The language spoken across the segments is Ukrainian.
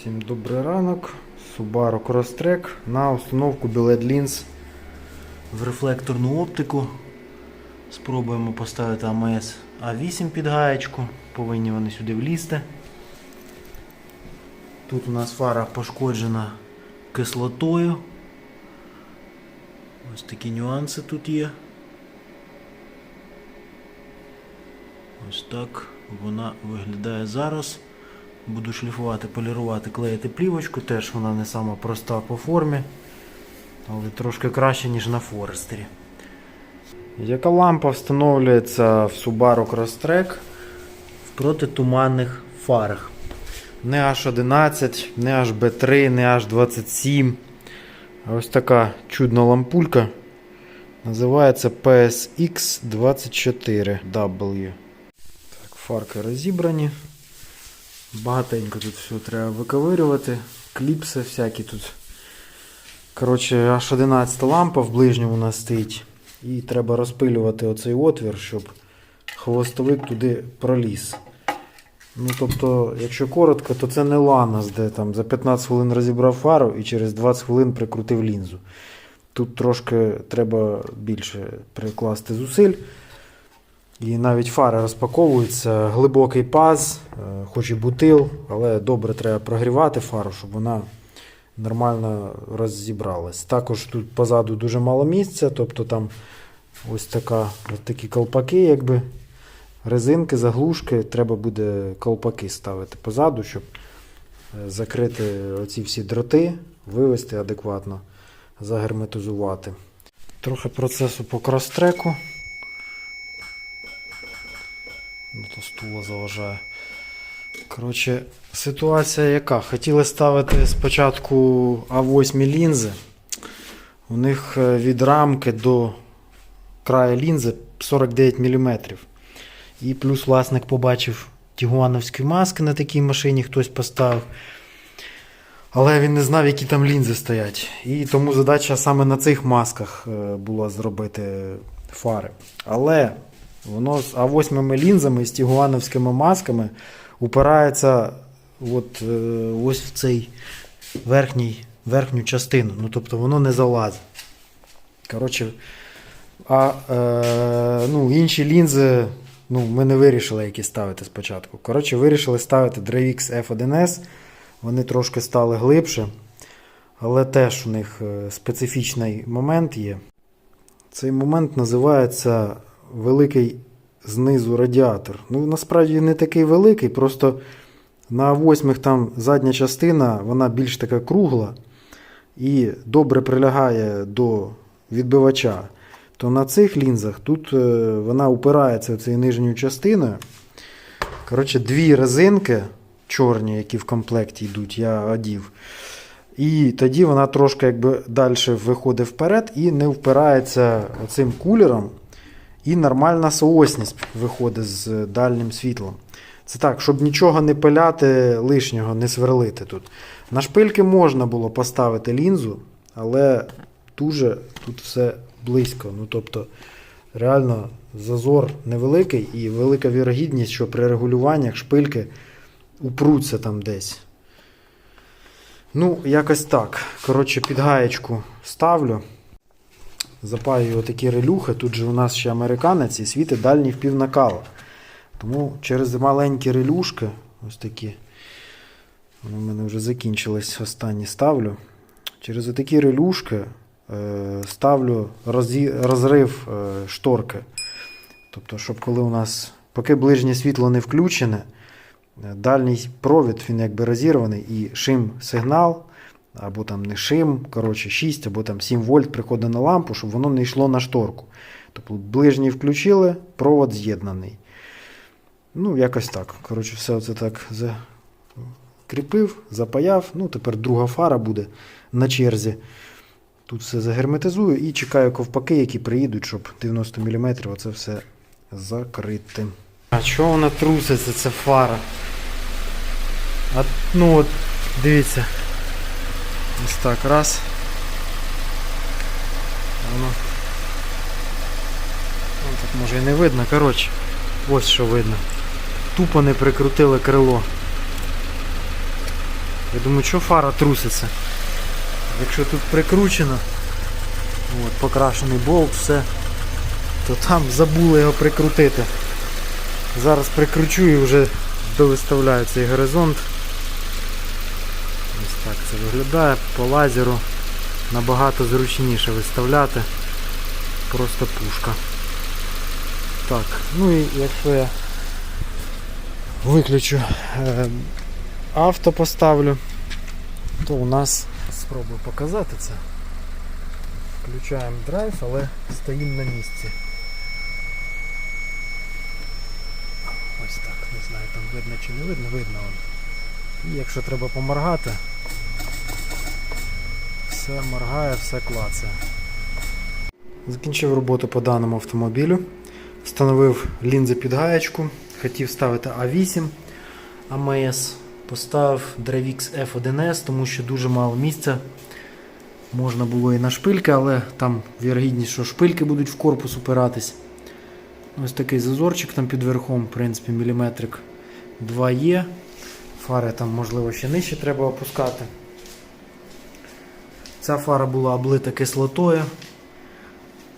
Всім добрий ранок. Subaru Crosstrek на установку Billet Lens в рефлекторну оптику. Спробуємо поставити АМС А8 під гаєчку. Повинні вони сюди влізти. Тут у нас фара пошкоджена кислотою. Ось такі нюанси тут є. Ось так вона виглядає зараз. Буду шліфувати, полірувати, клеїти плівочку, теж вона не сама проста по формі, але трошки краще, ніж на Форестері. Яка лампа встановлюється в Subaru Crosstrek в протитуманних фарах? Не H11, не HB3, не H27. А ось така чудна лампулька. Називається PSX24W. Так, фарки розібрані. Багатенько тут все треба виковирювати. Кліпси всякі тут. Коротше, аж 11 лампа в ближньому у стоїть. І треба розпилювати оцей отвір, щоб хвостовик туди проліз. Ну, тобто, якщо коротко, то це не Ланос, де там за 15 хвилин розібрав фару і через 20 хвилин прикрутив лінзу. Тут трошки треба більше прикласти зусиль. І навіть фари розпаковуються, глибокий паз, е, хоч і бутил, але добре треба прогрівати фару, щоб вона нормально роззібралась. Також тут позаду дуже мало місця, тобто там ось така, ось такі колпаки, якби резинки, заглушки. Треба буде колпаки ставити позаду, щоб е, закрити оці всі дроти, вивести адекватно, загерметизувати. Трохи процесу по кросстреку. Ну, то стула заважає. Коротше, ситуація яка? Хотіли ставити спочатку А8 лінзи. У них е, від рамки до краю лінзи 49 мм. І плюс власник побачив тігуановські маски на такій машині, хтось поставив. Але він не знав, які там лінзи стоять. І тому задача саме на цих масках е, була зробити фари. Але воно з А8 лінзами, з тігуановськими масками упирається от, е, ось в цей верхній, верхню частину. Ну, тобто воно не залазить. Коротше, а е, ну, інші лінзи ну, ми не вирішили, які ставити спочатку. Коротше, вирішили ставити Dravix F1S. Вони трошки стали глибше, але теж у них е, специфічний момент є. Цей момент називається великий знизу радіатор. Ну, насправді не такий великий, просто на восьмих там задня частина, вона більш така кругла і добре прилягає до відбивача. То на цих лінзах тут е, вона упирається в цією нижньою частиною. Коротше, дві резинки чорні, які в комплекті йдуть, я одів. І тоді вона трошки якби далі виходить вперед і не впирається оцим кулером. І нормальна соосність виходить з дальнім світлом. Це так, щоб нічого не пиляти лишнього, не сверлити тут. На шпильки можна було поставити лінзу, але дуже тут все близько. Ну, тобто, реально зазор невеликий і велика вірогідність, що при регулюваннях шпильки упруться там десь. Ну, якось так. Коротше, під гаєчку ставлю. Запаюю отакі релюхи. Тут же у нас ще американець і світить дальній впівнакала. Тому через маленькі релюшки, ось такі. Вони в мене вже закінчились останні ставлю. Через отакі релюшки е, ставлю розрив е, шторки. Тобто, щоб коли у нас, поки ближнє світло не включене, е, дальній провід він якби розірваний і шим сигнал, або там не шим, коротше 6 або там 7 вольт приходить на лампу, щоб воно не йшло на шторку. Тобто ближній включили, провод з'єднаний. Ну, якось так. Коротше, все це так закріпив, запаяв. Ну, тепер друга фара буде на черзі. Тут все загерметизую і чекаю ковпаки, які приїдуть, щоб 90 мм оце все закрити. А чого вона труситься, ця фара? А, ну от, дивіться. Ось так, раз. Воно. Ну, так може і не видно, коротше. Ось що видно. Тупо не прикрутили крило. Я думаю, що фара труситься. Якщо тут прикручено, от, покрашений болт, все, то там забули його прикрутити. Зараз прикручу і вже довиставляю цей горизонт. Так це виглядає. По лазеру набагато зручніше виставляти. Просто пушка. Так, ну і якщо я виключу е, авто поставлю, то у нас спробую показати це. Включаємо драйв, але стоїмо на місці. Ось так, не знаю, там видно чи не видно, видно. І якщо треба поморгати, все моргає, все клацає. Закінчив роботу по даному автомобілю. Встановив лінзи під гаєчку. Хотів ставити А8 АМС. Поставив Dravix F1S, тому що дуже мало місця. Можна було і на шпильки, але там вірогідність, що шпильки будуть в корпус упиратись. Ось такий зазорчик там під верхом, в принципі, міліметрик 2 є. Фари там, можливо, ще нижче треба опускати. Ця фара була облита кислотою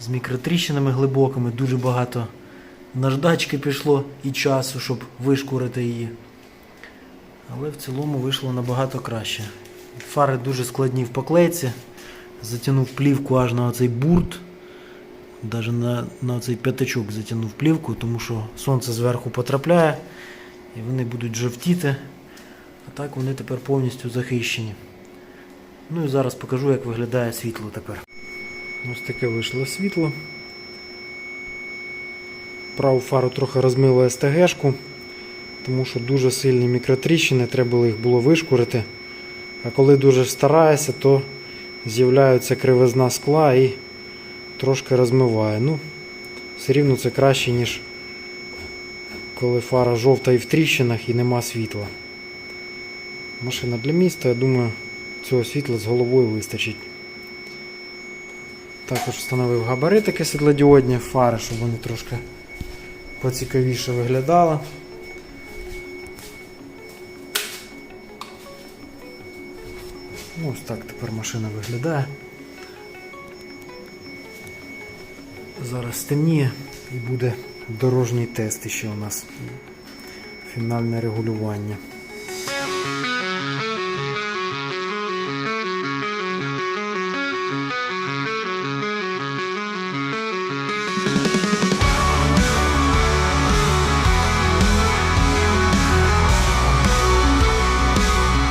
з мікротріщинами глибокими, дуже багато наждачки пішло і часу, щоб вишкурити її. Але в цілому вийшло набагато краще. Фари дуже складні в поклейці. Затягнув плівку аж на оцей бурт. Навіть на, на цей п'ятачок затягнув плівку, тому що сонце зверху потрапляє і вони будуть жовтіти. А так вони тепер повністю захищені. Ну і зараз покажу, як виглядає світло тепер. Ось таке вийшло світло. Праву фару трохи розмило СТГшку, тому що дуже сильні мікротріщини, треба було їх було вишкурити. А коли дуже стараєшся, то з'являється кривизна скла і трошки розмиває. Ну, все рівно це краще, ніж коли фара жовта і в тріщинах і нема світла. Машина для міста, я думаю, цього світла з головою вистачить. Також встановив габаритики світлодіодні фари, щоб вони трошки поцікавіше виглядали. Ну, ось так тепер машина виглядає. Зараз стемніє і буде дорожній тест ще у нас. Фінальне регулювання.